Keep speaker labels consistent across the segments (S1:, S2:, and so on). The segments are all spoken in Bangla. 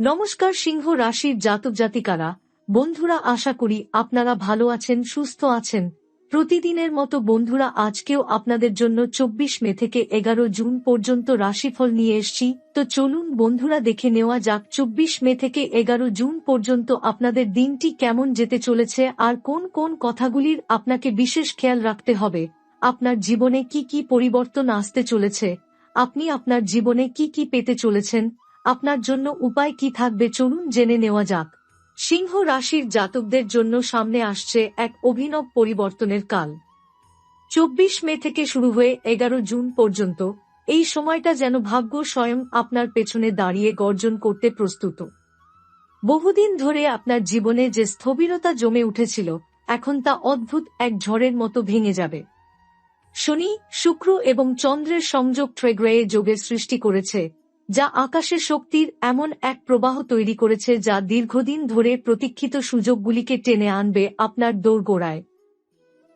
S1: নমস্কার সিংহ রাশির জাতক জাতিকারা। বন্ধুরা, আশা করি আপনারা ভালো আছেন, সুস্থ আছেন। প্রতিদিনের মতো বন্ধুরা, আজকেও আপনাদের জন্য চব্বিশ মে থেকে এগারো জুন পর্যন্ত রাশিফল নিয়ে এসছি। তো চলুন বন্ধুরা, দেখে নেওয়া যাক চব্বিশ মে থেকে এগারো জুন পর্যন্ত আপনাদের দিনটি কেমন যেতে চলেছে আর কোন কোন কথাগুলির আপনাকে বিশেষ খেয়াল রাখতে হবে। আপনার জীবনে কি কি পরিবর্তন আসতে চলেছে? আপনি আপনার জীবনে কি কি পেতে চলেছেন? আপনার জন্য উপায় কি থাকবে চলুন জেনে নেওয়া যাক। সিংহ রাশির জাতকদের জন্য সামনে আসছে এক অভিনব পরিবর্তনের কাল। চব্বিশ মে থেকে শুরু হয়ে এগারো জুন পর্যন্ত এই সময়টা যেন ভাগ্য স্বয়ং আপনার পেছনে দাঁড়িয়ে গর্জন করতে প্রস্তুত। বহুদিন ধরে আপনার জীবনে যে স্থবিরতা জমে উঠেছিল, এখন তা অদ্ভুত এক ঝড়ের মতো ভেঙে যাবে। শনি, শুক্র এবং চন্দ্রের সংযোগ ট্রেগ্রেয়ে যোগের সৃষ্টি করেছে যা আকাশে শক্তির এমন এক প্রবাহ তৈরি করেছে যা দীর্ঘদিন ধরে প্রতীক্ষিত সুযোগগুলিকে টেনে আনবে আপনার দোরগোড়ায়।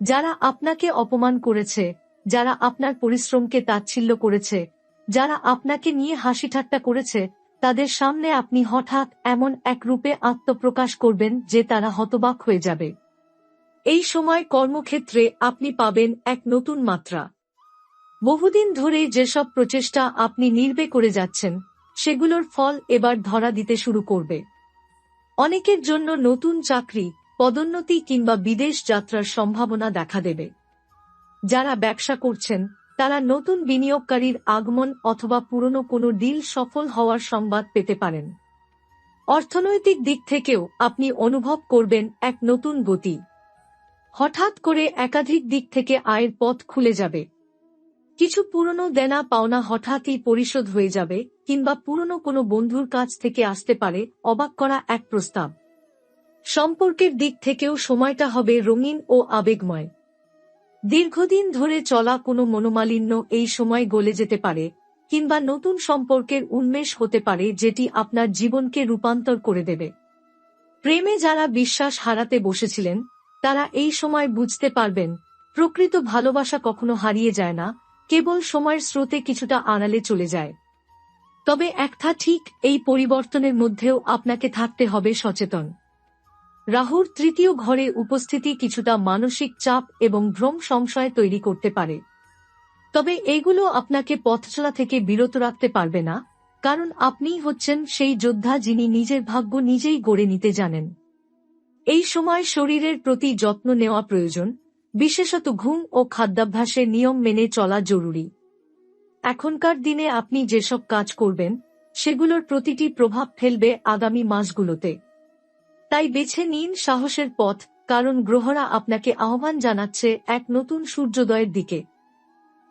S1: যারা আপনাকে অপমান করেছে, যারা আপনার পরিশ্রমকে তাচ্ছিল্য করেছে, যারা আপনাকে নিয়ে হাসি ঠাট্টা করেছে, তাদের সামনে আপনি হঠাৎ এমন এক রূপে আত্মপ্রকাশ করবেন যে তারা হতবাক হয়ে যাবে। এই সময় কর্মক্ষেত্রে আপনি পাবেন এক নতুন মাত্রা। বহুদিন ধরে যেসব প্রচেষ্টা আপনি নির্বে করে যাচ্ছেন, সেগুলোর ফল এবার ধরা দিতে শুরু করবে। অনেকের জন্য নতুন চাকরি, পদোন্নতি কিংবা বিদেশ যাত্রার সম্ভাবনা দেখা দেবে। যারা ব্যবসা করছেন, তারা নতুন বিনিয়োগকারীর আগমন অথবা পুরনো কোনো ডিল সফল হওয়ার সংবাদ পেতে পারেন। অর্থনৈতিক দিক থেকেও আপনি অনুভব করবেন এক নতুন গতি। হঠাৎ করে একাধিক দিক থেকে আয়ের পথ খুলে যাবে। কিছু পুরনো দেনা পাওনা হঠাৎই পরিশোধ হয়ে যাবে, কিংবা পুরনো কোনো বন্ধুর কাছ থেকে আসতে পারে, অবাক করা এক প্রস্তাব। সম্পর্কের দিক থেকেও সময়টা হবে রঙিন ও আবেগময়। দীর্ঘদিন ধরে চলা কোনো মনোমালিন্য এই সময় গলে যেতে পারে, কিংবা নতুন সম্পর্কের উন্মেষ হতে পারে যেটি আপনার জীবনকে রূপান্তর করে দেবে। প্রেমে যারা বিশ্বাস হারাতে বসেছিলেন, তারা এই সময় বুঝতে পারবেন, প্রকৃত ভালোবাসা কখনো হারিয়ে যায় না কেবল সময়ের স্রোতে কিছুটা আড়ালে চলে যায়। তবে একটা ঠিক এই পরিবর্তনের মধ্যেও আপনাকে থাকতে হবে সচেতন। রাহুর তৃতীয় ঘরে উপস্থিতি কিছুটা মানসিক চাপ এবং ভ্রম সংশয় তৈরি করতে পারে। তবে এগুলো আপনাকে পথচলা থেকে বিরত রাখতে পারবে না, কারণ আপনিই হচ্ছেন সেই যোদ্ধা যিনি নিজের ভাগ্য নিজেই গড়ে নিতে জানেন। এই সময় শরীরের প্রতি যত্ন নেওয়া প্রয়োজন বিশেষত ঘুম ও খাদ্যাভ্যাসের নিয়ম মেনে চলা জরুরি। এখনকার দিনে আপনি যেসব কাজ করবেন, সেগুলোর প্রতিটি প্রভাব ফেলবে আগামী মাসগুলোতে। তাই বেছে নিন সাহসের পথ, কারণ গ্রহরা আপনাকে আহ্বান জানাচ্ছে এক নতুন সূর্যোদয়ের দিকে।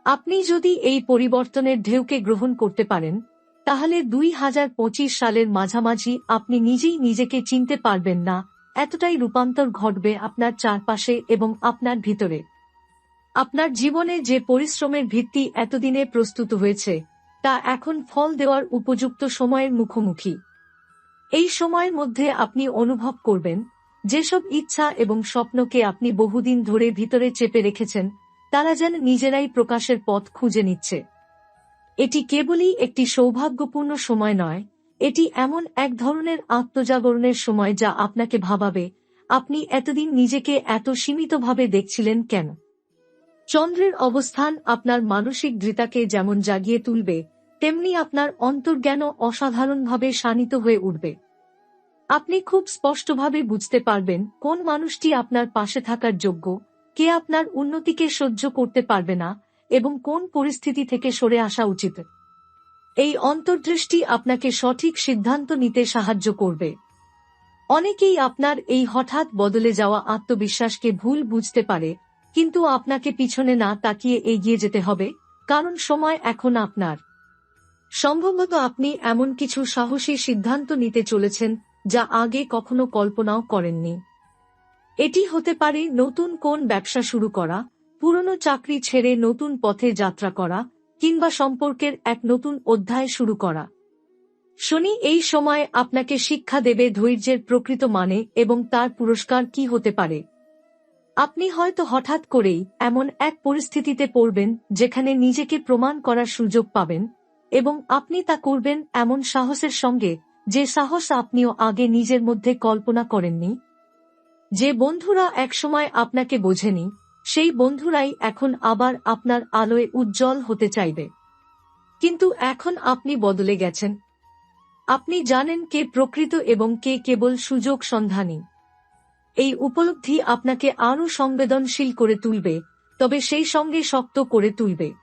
S1: আপনি যদি এই পরিবর্তনের ঢেউকে গ্রহণ করতে পারেন, তাহলে দুই হাজার পঁচিশ সালের মাঝামাঝি আপনি নিজেই নিজেকে চিনতে পারবেন না এতটাই রূপান্তর ঘটবে আপনার চারপাশে এবং আপনার ভিতরে। আপনার জীবনে যে পরিশ্রমের ভিত্তি এতদিনে প্রস্তুত হয়েছে, তা এখন ফল দেওয়ার উপযুক্ত সময়ের মুখোমুখি। এই সময়ের মধ্যে আপনি অনুভব করবেন, যেসব ইচ্ছা এবং স্বপ্নকে আপনি বহুদিন ধরে ভিতরে চেপে রেখেছেন, তারা যেন নিজেরাই প্রকাশের পথ খুঁজে নিচ্ছে। এটি কেবলই একটি সৌভাগ্যপূর্ণ সময় নয় এটি এমন এক ধরনের আত্মজাগরণের সময় যা আপনাকে ভাবাবে, আপনি এতদিন নিজেকে এত সীমিতভাবে দেখছিলেন কেন? চন্দ্রের অবস্থান আপনার মানসিক দৃতাকে যেমন জাগিয়ে তুলবে, তেমনি আপনার অন্তর্জ্ঞানও অসাধারণভাবে শানিত হয়ে উঠবে। আপনি খুব স্পষ্টভাবে বুঝতে পারবেন কোন মানুষটি আপনার পাশে থাকার যোগ্য, কে আপনার উন্নতিকে সহ্য করতে পারবে না, এবং কোন পরিস্থিতি থেকে সরে আসা উচিত। এই অন্তর্দৃষ্টি আপনাকে সঠিক সিদ্ধান্ত নিতে সাহায্য করবে। অনেকেই আপনার এই হঠাৎ বদলে যাওয়া আত্মবিশ্বাসকে ভুল বুঝতে পারে, কিন্তু আপনাকে পিছনে না তাকিয়ে এগিয়ে যেতে হবে, কারণ সময় এখন আপনার। সম্ভবত আপনি এমন কিছু সাহসী সিদ্ধান্ত নিতে চলেছেন, যা আগে কখনো কল্পনাও করেননি। এটি হতে পারে নতুন কোন ব্যবসা শুরু করা, পুরনো চাকরি ছেড়ে নতুন পথে যাত্রা করা কিংবা সম্পর্কের এক নতুন অধ্যায় শুরু করা। শনি, এই সময় আপনাকে শিক্ষা দেবে ধৈর্যের প্রকৃত মানে এবং তার পুরস্কার কি হতে পারে। আপনি হয়তো হঠাৎ করেই এমন এক পরিস্থিতিতে পড়বেন যেখানে নিজেকে প্রমাণ করার সুযোগ পাবেন এবং আপনি তা করবেন এমন সাহসের সঙ্গে যে সাহস আপনিও আগে নিজের মধ্যে কল্পনা করেননি। যে বন্ধুরা একসময় আপনাকে বোঝেনি সেই বন্ধুরাই এখন আবার আপনার আলোয় উজ্জ্বল হতে চাইবে। কিন্তু এখন আপনি বদলে গেছেন। আপনি জানেন কে প্রকৃত এবং কে কেবল সুযোগ সন্ধানী। এই উপলব্ধি আপনাকে আরও সংবেদনশীল করে তুলবে, তবে সেই সঙ্গে শক্ত করে তুলবে।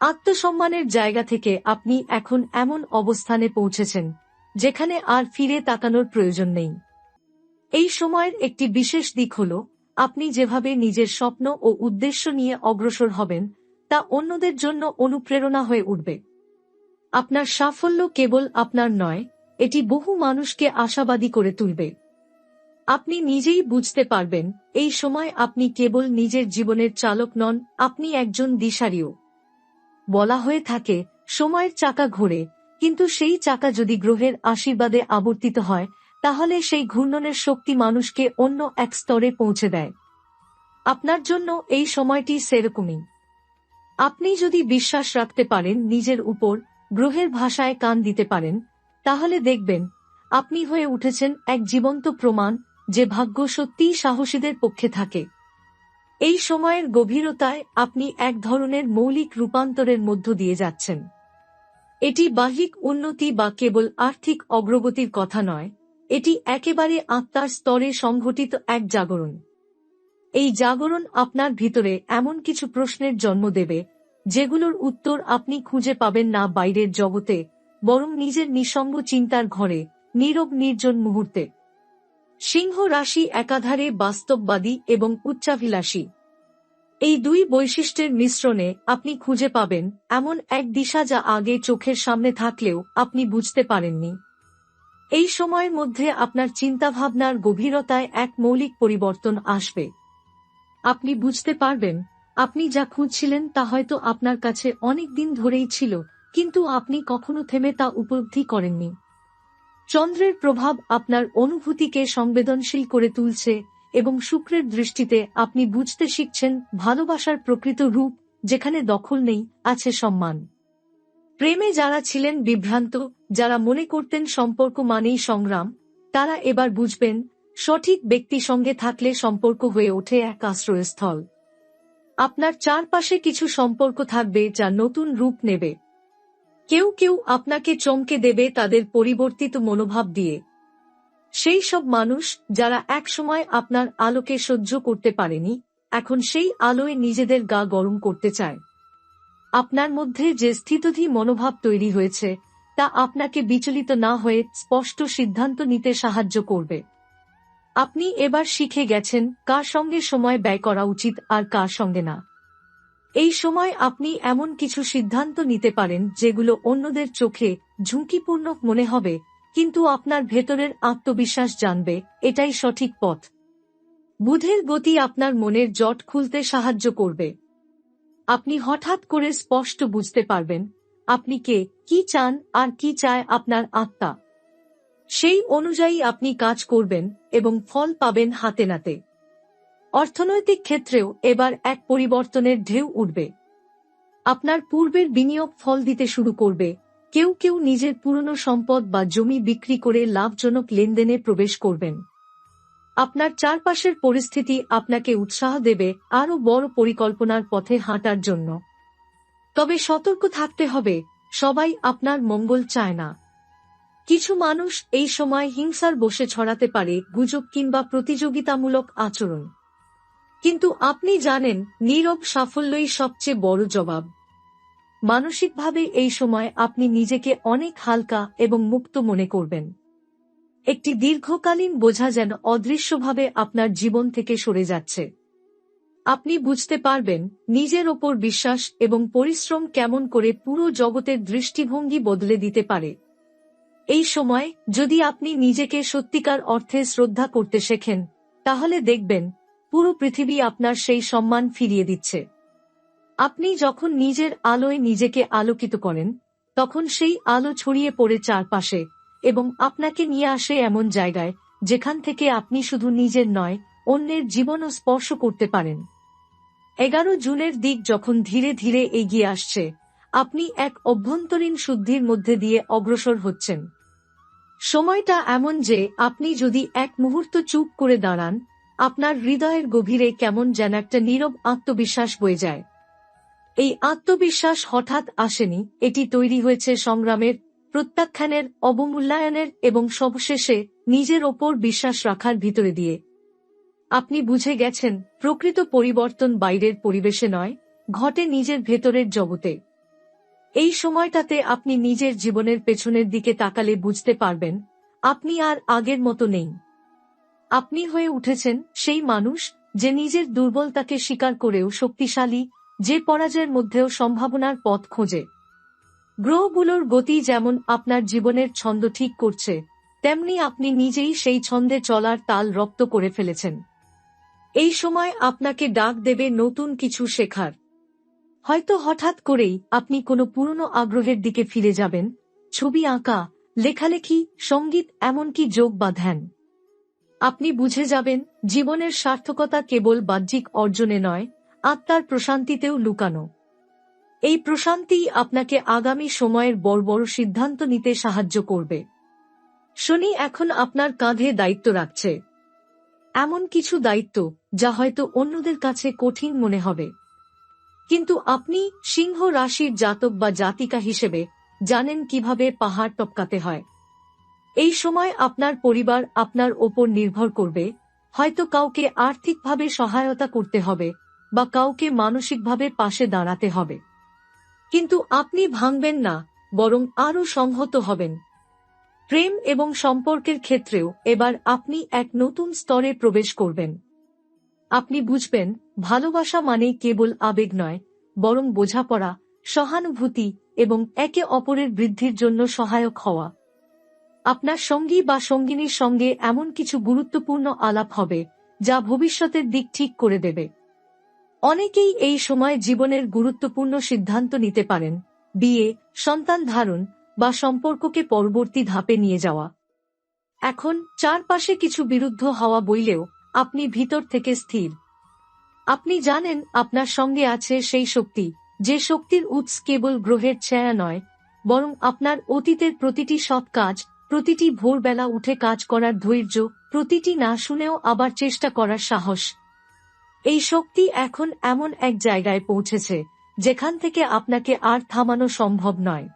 S1: আত্মসম্মানের জায়গা থেকে আপনি এখন এমন অবস্থানে পৌঁছেছেন, যেখানে আর ফিরে তাকানোর প্রয়োজন নেই। এই সময়ের একটি বিশেষ দিক হল আপনি যেভাবে নিজের স্বপ্ন ও উদ্দেশ্য নিয়ে অগ্রসর হবেন, তা অন্যদের জন্য অনুপ্রেরণা হয়ে উঠবে। আপনার সাফল্য কেবল আপনার নয়, এটি বহু মানুষকে আশাবাদী করে তুলবে। আপনি নিজেই বুঝতে পারবেন, এই সময় আপনি কেবল নিজের জীবনের চালক নন, আপনি একজন দিশারিও। বলা হয়ে থাকে, সময়ের চাকা ঘোরে, কিন্তু সেই চাকা যদি গ্রহের আশীর্বাদে আবর্তিত হয় তাহলে সেই ঘূর্ণনের শক্তি মানুষকে অন্য এক স্তরে পৌঁছে দেয়। আপনার জন্য এই সময়টি সেরকমই। আপনি যদি বিশ্বাস রাখতে পারেন নিজের উপর, গ্রহের ভাষায় কান দিতে পারেন, তাহলে দেখবেন, আপনি হয়ে উঠেছেন এক জীবন্ত প্রমাণ যে ভাগ্য সত্যিই সাহসীদের পক্ষে থাকে। এই সময়ের গভীরতায় আপনি এক ধরনের মৌলিক রূপান্তরের মধ্য দিয়ে যাচ্ছেন। এটি বাহ্যিক উন্নতি বা কেবল আর্থিক অগ্রগতির কথা নয়। এটি একেবারে আত্মার স্তরে সংঘটিত এক জাগরণ। এই জাগরণ আপনার ভিতরে এমন কিছু প্রশ্নের জন্ম দেবে, যেগুলোর উত্তর আপনি খুঁজে পাবেন না বাইরের জগতে, বরং নিজের নিঃসঙ্গ চিন্তার ঘরে, নীরব নির্জন মুহূর্তে। সিংহ রাশি একাধারে বাস্তববাদী এবং উচ্চাভিলাষী। এই দুই বৈশিষ্ট্যের মিশ্রণে আপনি খুঁজে পাবেন এমন এক দিশা যা আগে চোখের সামনে থাকলেও আপনি বুঝতে পারেননি। এই সময়ের মধ্যে আপনার চিন্তাভাবনার গভীরতায় এক মৌলিক পরিবর্তন আসবে। আপনি বুঝতে পারবেন, আপনি যা খুঁজছিলেন তা হয়তো আপনার কাছে অনেক দিন ধরেই ছিল, কিন্তু আপনি কখনো থেমে তা উপলব্ধি করেননি। চন্দ্রের প্রভাব আপনার অনুভূতিকে সংবেদনশীল করে তুলছে এবং শুক্রের দৃষ্টিতে আপনি বুঝতে শিখছেন, ভালোবাসার প্রকৃত রূপ যেখানে দখল নেই, আছে সম্মান। প্রেমে যারা ছিলেন বিভ্রান্ত, যারা মনে করতেন সম্পর্ক মানেই সংগ্রাম, তারা এবার বুঝবেন, সঠিক ব্যক্তি সঙ্গে থাকলে সম্পর্ক হয়ে ওঠে এক আশ্রয়স্থল। আপনার চারপাশে কিছু সম্পর্ক থাকবে যা নতুন রূপ নেবে। কেউ কেউ আপনাকে চমকে দেবে তাদের পরিবর্তিত মনোভাব দিয়ে। সেই সব মানুষ যারা একসময় আপনার আলোকে সহ্য করতে পারেনি, এখন সেই আলোয় নিজেদের গা গরম করতে চায়। আপনার মধ্যে যে স্থিতধী মনোভাব তৈরি হয়েছে, তা আপনাকে বিচলিত না হয়ে স্পষ্ট সিদ্ধান্ত নিতে সাহায্য করবে। আপনি এবার শিখে গেছেন কার সঙ্গে সময় ব্যয় করা উচিত আর কার সঙ্গে না। এই সময় আপনি এমন কিছু সিদ্ধান্ত নিতে পারেন যেগুলো অন্যদের চোখে ঝুঁকিপূর্ণ মনে হবে, কিন্তু আপনার ভেতরের আত্মবিশ্বাস জানবে, এটাই সঠিক পথ। বুধের গতি আপনার মনের জট খুলতে সাহায্য করবে। আপনি হঠাৎ করে স্পষ্ট বুঝতে পারবেন, আপনি কে, কি চান, আর কি চায় আপনার আত্মা। সেই অনুযায়ী আপনি কাজ করবেন এবং ফল পাবেন হাতে নাতে। অর্থনৈতিক ক্ষেত্রেও এবার এক পরিবর্তনের ঢেউ উঠবে। আপনার পূর্বের বিনিয়োগ ফল দিতে শুরু করবে। কেউ কেউ নিজের পুরনো সম্পদ বা জমি বিক্রি করে লাভজনক লেনদেনে প্রবেশ করবেন। আপনার চারপাশের পরিস্থিতি আপনাকে উৎসাহ দেবে আরও বড় পরিকল্পনার পথে হাঁটার জন্য। তবে সতর্ক থাকতে হবে, সবাই আপনার মঙ্গল চায় না। কিছু মানুষ এই সময় হিংসার বসে ছড়াতে পারে গুজব কিংবা প্রতিযোগিতামূলক আচরণ। কিন্তু আপনি জানেন, নীরব সাফল্যই সবচেয়ে বড় জবাব। মানসিকভাবে এই সময় আপনি নিজেকে অনেক হালকা এবং মুক্ত মনে করবেন। একটি দীর্ঘকালীন বোঝা যেন অদৃশ্যভাবে আপনার জীবন থেকে সরে যাচ্ছে। আপনি বুঝতে পারবেন নিজের ওপর বিশ্বাস এবং পরিশ্রম কেমন করে পুরো জগতের দৃষ্টিভঙ্গি বদলে দিতে পারে। এই সময়, যদি আপনি নিজেকে সত্যিকার অর্থে শ্রদ্ধা করতে শেখেন, তাহলে দেখবেন পুরো পৃথিবী আপনার সেই সম্মান ফিরিয়ে দিচ্ছে। আপনি যখন নিজের আলোয় নিজেকে আলোকিত করেন, তখন সেই আলো ছড়িয়ে পড়ে চারপাশে। এবং আপনাকে নিয়ে আসে এমন জায়গায়, যেখান থেকে আপনি শুধু নিজের নয়, অন্যের জীবনও স্পর্শ করতে পারেন। এগারো জুনের দিক যখন ধীরে ধীরে এগিয়ে আসছে, আপনি এক অভ্যন্তরীণ শুদ্ধির মধ্যে দিয়ে অগ্রসর হচ্ছেন। সময়টা এমন যে আপনি যদি এক মুহূর্ত চুপ করে দাঁড়ান, আপনার হৃদয়ের গভীরে কেমন যেন একটা নীরব আত্মবিশ্বাস বয়ে যায়। এই আত্মবিশ্বাস হঠাৎ আসেনি, এটি তৈরি হয়েছে সংগ্রামের প্রত্যাখ্যানের, অবমূল্যায়নের এবং সবশেষে নিজের ওপর বিশ্বাস রাখার ভিতরে দিয়ে। আপনি বুঝে গেছেন, প্রকৃত পরিবর্তন বাইরের পরিবেশে নয়, ঘটে নিজের ভেতরের জগতে। এই সময়টাতে আপনি নিজের জীবনের পেছনের দিকে তাকালে বুঝতে পারবেন, আপনি আর আগের মতো নেই। আপনি হয়ে উঠেছেন সেই মানুষ, যে নিজের দুর্বলতাকে স্বীকার করেও শক্তিশালী, যে পরাজয়ের মধ্যেও সম্ভাবনার পথ খোঁজে। গ্রহগুলোর গতি যেমন আপনার জীবনের ছন্দ ঠিক করছে, তেমনি আপনি নিজেই সেই ছন্দে চলার তাল রপ্ত করে ফেলেছেন। এই সময় আপনাকে ডাক দেবে নতুন কিছু শেখার। হয়তো হঠাৎ করেই আপনি কোনো পুরনো আগ্রহের দিকে ফিরে যাবেন, ছবি আঁকা, লেখালেখি, সংগীত এমনকি যোগ বা ধ্যান আপনি বুঝে যাবেন, জীবনের সার্থকতা কেবল বাহ্যিক অর্জনে নয়, আত্মার প্রশান্তিতেও লুকানো। এই প্রশান্তি আপনাকে আগামী সময়ের বড় বড় সিদ্ধান্ত নিতে সাহায্য করবে। শনি এখন আপনার কাঁধে দায়িত্ব রাখছে। এমন কিছু দায়িত্ব যা হয়তো অন্যদের কাছে কঠিন মনে হবে। কিন্তু আপনি সিংহ রাশির জাতক বা জাতিকা হিসেবে জানেন কীভাবে পাহাড় টপকাতে হয়। এই সময় আপনার পরিবার আপনার ওপর নির্ভর করবে। হয়তো কাউকে আর্থিকভাবে সহায়তা করতে হবে বা কাউকে মানসিকভাবে পাশে দাঁড়াতে হবে। কিন্তু আপনি ভাঙবেন না, বরং আরও সংহত হবেন। প্রেম এবং সম্পর্কের ক্ষেত্রেও এবার আপনি এক নতুন স্তরে প্রবেশ করবেন। আপনি বুঝবেন, ভালোবাসা মানে কেবল আবেগ নয়, বরং বোঝাপড়া, সহানুভূতি এবং একে অপরের বৃদ্ধির জন্য সহায়ক হওয়া। আপনার সঙ্গী বা সঙ্গিনীর সঙ্গে এমন কিছু গুরুত্বপূর্ণ আলাপ হবে, যা ভবিষ্যতের দিক ঠিক করে দেবে। অনেকেই এই সময় জীবনের গুরুত্বপূর্ণ সিদ্ধান্ত নিতে পারেন, বিয়ে, সন্তান ধারণ বা সম্পর্ককে পরবর্তী ধাপে নিয়ে যাওয়া। এখন চারপাশে কিছু বিরুদ্ধ হওয়া বইলেও আপনি ভিতর থেকে স্থির। আপনি জানেন আপনার সঙ্গে আছে সেই শক্তি, যে শক্তির উৎস কেবল গ্রহের ছায়া নয়, বরং আপনার অতীতের প্রতিটি সৎ কাজ, প্রতিটি ভোরবেলা উঠে কাজ করার ধৈর্য, প্রতিটি না শুনেও আবার চেষ্টা করার সাহস। এই শক্তি এখন এমন এক জায়গায় পৌঁছেছে, যেখান থেকে আপনাকে আর থামানো সম্ভব নয়।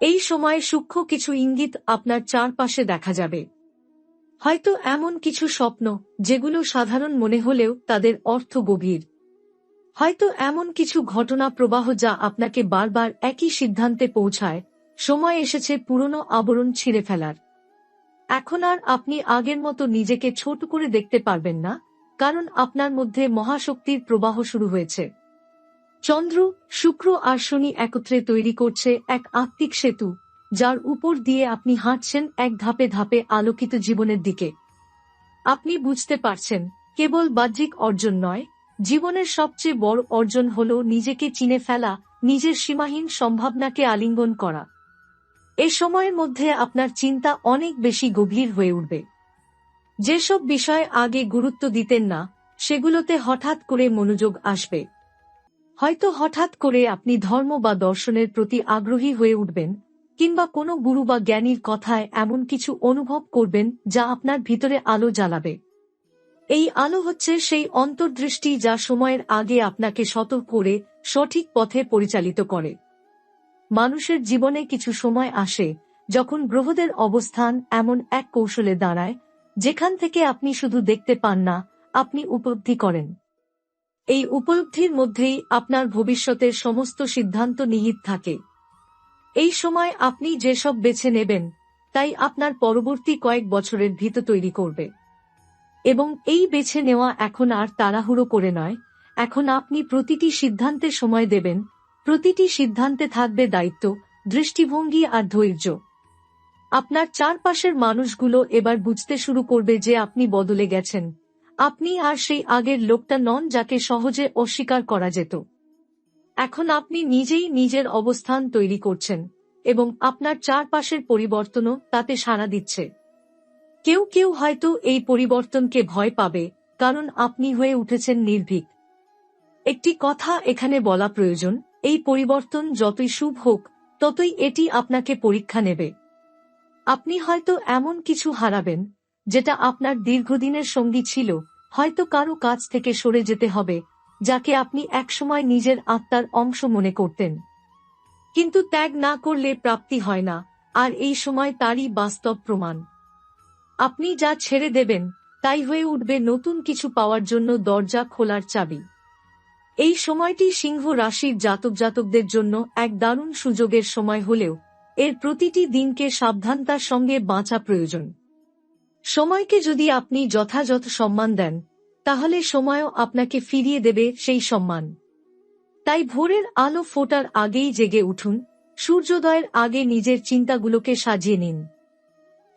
S1: এই সময়ে সূক্ষ্ম কিছু ইঙ্গিত আপনার চারপাশে দেখা যাবে। হয়তো এমন কিছু স্বপ্ন, যেগুলো সাধারণ মনে হলেও তাদের অর্থ গভীর। হয়তো এমন কিছু ঘটনা প্রবাহ যা আপনাকে বারবার একই সিদ্ধান্তে পৌঁছায়, সময় এসেছে পুরনো আবরণ ছিঁড়ে ফেলার। এখন আর আপনি আগের মতো নিজেকে ছোট করে দেখতে পারবেন না। কারণ আপনার মধ্যে মহাশক্তির প্রবাহ শুরু হয়েছে। চন্দ্র, শুক্র আর শনি একত্রে তৈরি করছে এক আত্মিক সেতু, যার উপর দিয়ে আপনি হাঁটছেন এক ধাপে ধাপে আলোকিত জীবনের দিকে। আপনি বুঝতে পারছেন, কেবল বাহ্যিক অর্জন নয়, জীবনের সবচেয়ে বড় অর্জন হল নিজেকে চিনে ফেলা, নিজের সীমাহীন সম্ভাবনাকে আলিঙ্গন করা। এ সময়ের মধ্যে আপনার চিন্তা অনেক বেশি গভীর হয়ে উঠবে। যেসব বিষয় আগে গুরুত্ব দিতেন না, সেগুলোতে হঠাৎ করে মনোযোগ আসবে। হয়তো হঠাৎ করে আপনি ধর্ম বা দর্শনের প্রতি আগ্রহী হয়ে উঠবেন, কিংবা কোনো গুরু বা জ্ঞানীর কথায় এমন কিছু অনুভব করবেন যা আপনার ভিতরে আলো জ্বালাবে। এই আলো হচ্ছে সেই অন্তর্দৃষ্টি যা সময়ের আগে আপনাকে সতর্ক করে, সঠিক পথে পরিচালিত করে। মানুষের জীবনে কিছু সময় আসে, যখন গ্রহদের অবস্থান এমন এক কৌশলে দাঁড়ায় যেখান থেকে আপনি শুধু দেখতে পান না, আপনি উপলব্ধি করেন। এই উপলব্ধির মধ্যেই আপনার ভবিষ্যতের সমস্ত সিদ্ধান্ত নিহিত থাকে। এই সময় আপনি যেসব বেছে নেবেন, তাই আপনার পরবর্তী কয়েক বছরের ভিত তৈরি করবে। এবং এই বেছে নেওয়া এখন আর তাড়াহুড়ো করে নয়, এখন আপনি প্রতিটি সিদ্ধান্তে সময় দেবেন, প্রতিটি সিদ্ধান্তে থাকবে দায়িত্ব, দৃষ্টিভঙ্গি আর ধৈর্য। আপনার চারপাশের মানুষগুলো এবার বুঝতে শুরু করবে যে আপনি বদলে গেছেন। আপনি আর সেই আগের লোকটা নন যাকে সহজে অস্বীকার করা যেত। এখন আপনি নিজেই নিজের অবস্থান তৈরি করছেন এবং আপনার চারপাশের পরিবর্তনও তাতে সাড়া দিচ্ছে। কেউ কেউ হয়তো এই পরিবর্তনকে ভয় পাবে, কারণ আপনি হয়ে উঠেছেন নির্ভীক। একটি কথা এখানে বলা প্রয়োজন, এই পরিবর্তন যতই শুভ হোক, ততই এটি আপনাকে পরীক্ষা নেবে। আপনি হয়তো এমন কিছু হারাবেন, যেটা আপনার দীর্ঘদিনের সঙ্গী ছিল, হয়তো কারও কাছ থেকে সরে যেতে হবে, যাকে আপনি একসময় নিজের আত্মার অংশ মনে করতেন। কিন্তু ত্যাগ না করলে প্রাপ্তি হয় না, আর এই সময় তারই বাস্তব প্রমাণ। আপনি যা ছেড়ে দেবেন, তাই হয়ে উঠবে নতুন কিছু পাওয়ার জন্য দরজা খোলার চাবি। এই সময়টি সিংহ রাশির জাতক জাতকদের জন্য এক দারুণ সুযোগের সময় হলেও এর প্রতিটি দিনকে সাবধানতার সঙ্গে বাঁচা প্রয়োজন। সময়কে যদি আপনি যথাযথ সম্মান দেন, তাহলে সময়ও আপনাকে ফিরিয়ে দেবে সেই সম্মান। তাই ভোরের আলো ফোটার আগেই জেগে উঠুন, সূর্যোদয়ের আগে নিজের চিন্তাগুলোকে সাজিয়ে নিন।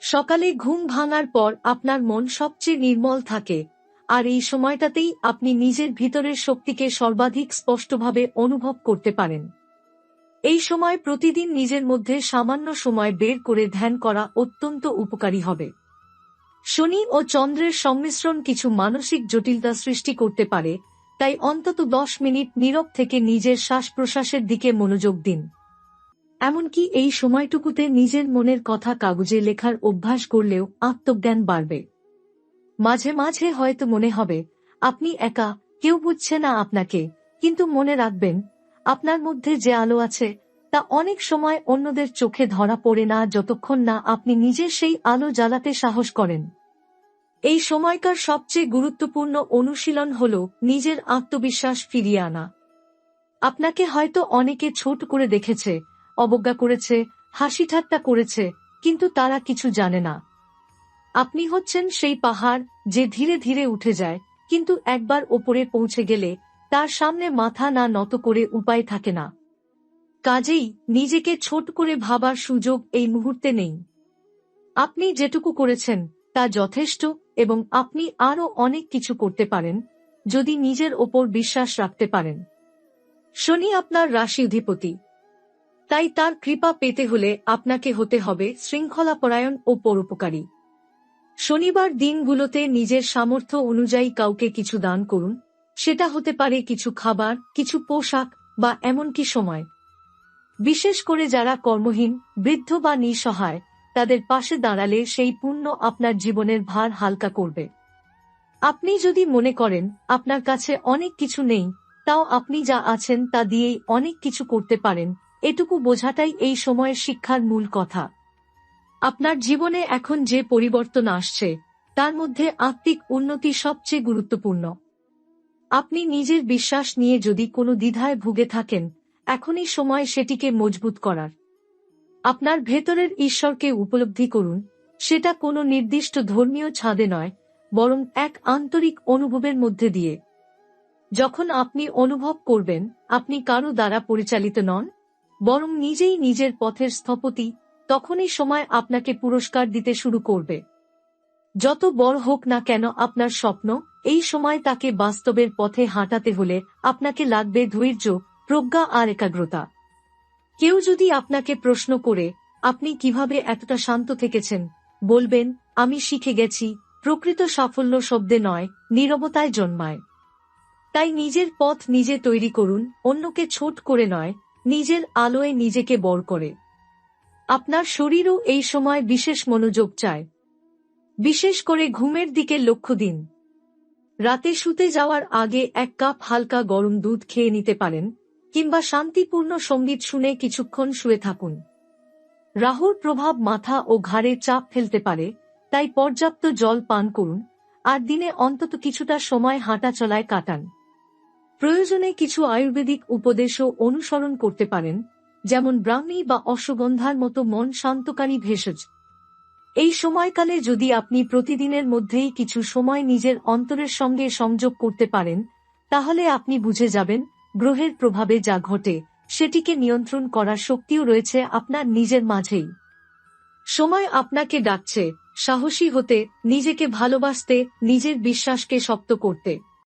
S1: সকালে ঘুম ভাঙার পর আপনার মন সবচেয়ে নির্মল থাকে, আর এই সময়টাতেই আপনি নিজের ভিতরের শক্তিকে সর্বাধিক স্পষ্টভাবে অনুভব করতে পারেন। এই সময় প্রতিদিন নিজের মধ্যে সামান্য সময় বের করে ধ্যান করা অত্যন্ত উপকারী হবে। শনি ও চন্দ্রের সংমিশ্রণ কিছু মানসিক জটিলতা সৃষ্টি করতে পারে, তাই অন্তত দশ মিনিট নীরব থেকে নিজের শ্বাস প্রশ্বাসের দিকে মনোযোগ দিন। এমনকি এই সময়টুকুতে নিজের মনের কথা কাগজে লেখার অভ্যাস করলেও আত্মজ্ঞান বাড়বে। মাঝে মাঝে হয়তো মনে হবে, আপনি একা, কেউ বুঝছে না আপনাকে। কিন্তু মনে রাখবেন আপনার মধ্যে যে আলো আছে, তা অনেক সময় অন্যদের চোখে ধরা পড়ে না যতক্ষণ না আপনি নিজের সেই আলো জ্বালাতে সাহস করেন। এই সময়কার সবচেয়ে গুরুত্বপূর্ণ অনুশীলন হল নিজের আত্মবিশ্বাস ফিরিয়ে আনা। আপনাকে হয়তো অনেকে ছোট করে দেখেছে, অবজ্ঞা করেছে, হাসি ঠাট্টা করেছে, কিন্তু তারা কিছু জানে না। আপনি হচ্ছেন সেই পাহাড় যে ধীরে ধীরে উঠে যায়, কিন্তু একবার ওপরে পৌঁছে গেলে তার সামনে মাথা না নত করে উপায় থাকে না। কাজেই নিজেকে ছোট করে ভাবার সুযোগ এই মুহূর্তে নেই। আপনি যেটুকু করেছেন, তা যথেষ্ট এবং আপনি আরও অনেক কিছু করতে পারেন, যদি নিজের ওপর বিশ্বাস রাখতে পারেন। শনি আপনার রাশি অধিপতি। তাই তার কৃপা পেতে হলে আপনাকে হতে হবে শৃঙ্খলাপরায়ণ ও পরোপকারী। শনিবার দিনগুলোতে নিজের সামর্থ্য অনুযায়ী কাউকে কিছু দান করুন সেটা হতে পারে কিছু খাবার, কিছু পোশাক বা এমনকি সময়। বিশেষ করে যারা কর্মহীন, বৃদ্ধ বা নিঃসহায়, তাদের পাশে দাঁড়ালে সেই পুণ্য আপনার জীবনের ভার হালকা করবে। আপনি যদি মনে করেন, আপনার কাছে অনেক কিছু নেই, তাও আপনি যা আছেন তা দিয়েই অনেক কিছু করতে পারেন, এটুকু বোঝাটাই এই সময়ের শিক্ষার মূল কথা। আপনার জীবনে এখন যে পরিবর্তন আসছে, তার মধ্যে আত্মিক উন্নতি সবচেয়ে গুরুত্বপূর্ণ। আপনি নিজের বিশ্বাস নিয়ে যদি কোনো দ্বিধায় ভুগে থাকেন, এখনই সময় সেটিকে মজবুত করার। আপনার ভেতরের ঈশ্বরকে উপলব্ধি করুন, সেটা কোনো নির্দিষ্ট ধর্মীয় ছাদে নয়, বরং এক আন্তরিক অনুভবের মধ্যে দিয়ে। যখন আপনি অনুভব করবেন, আপনি কারও দ্বারা পরিচালিত নন, বরং নিজেই নিজের পথের স্থপতি, তখনই সময় আপনাকে পুরস্কার দিতে শুরু করবে। যত বড় হোক না কেন আপনার স্বপ্ন, এই সময় তাকে বাস্তবের পথে হাঁটাতে হলে আপনাকে লাগবে ধৈর্য, প্রজ্ঞা আর একাগ্রতা। কেউ যদি আপনাকে প্রশ্ন করে, আপনি কীভাবে এতটা শান্ত থেকেছেন? বলবেন, আমি শিখে গেছি, প্রকৃত সাফল্য শব্দে নয়, নীরবতায় জন্মায়। তাই নিজের পথ নিজে তৈরি করুন, অন্যকে ছোট করে নয়, নিজের আলোয় নিজেকে বড় করে। আপনার শরীরও এই সময় বিশেষ মনোযোগ চায়। বিশেষ করে ঘুমের দিকে লক্ষ্য দিন। রাতে শুতে যাওয়ার আগে এক কাপ হালকা গরম দুধ খেয়ে নিতে পারেন, কিংবা শান্তিপূর্ণ সংগীত শুনে কিছুক্ষণ শুয়ে থাকুন। রাহুর প্রভাব মাথা ও ঘাড়ে চাপ ফেলতে পারে, তাই পর্যাপ্ত জল পান করুন, আর দিনে অন্তত কিছুটা সময় হাঁটা চলায় কাটান। প্রয়োজনে কিছু আয়ুর্বেদিক উপদেশও অনুসরণ করতে পারেন, যেমন ব্রাহ্মী বা অশ্বগন্ধার মতো মন শান্তকারী ভেষজ। এই সময়কালে যদি আপনি প্রতিদিনের মধ্যেই কিছু সময় নিজের অন্তরের সঙ্গে সংযোগ করতে পারেন, তাহলে আপনি বুঝে যাবেন গ্রহের প্রভাবে যা ঘটে, সেটিকে নিয়ন্ত্রণ করার শক্তিও রয়েছে আপনার নিজের মাঝেই। সময় আপনাকে ডাকছে, সাহসী হতে, নিজেকে ভালোবাসতে, নিজের বিশ্বাসকে শক্ত করতে।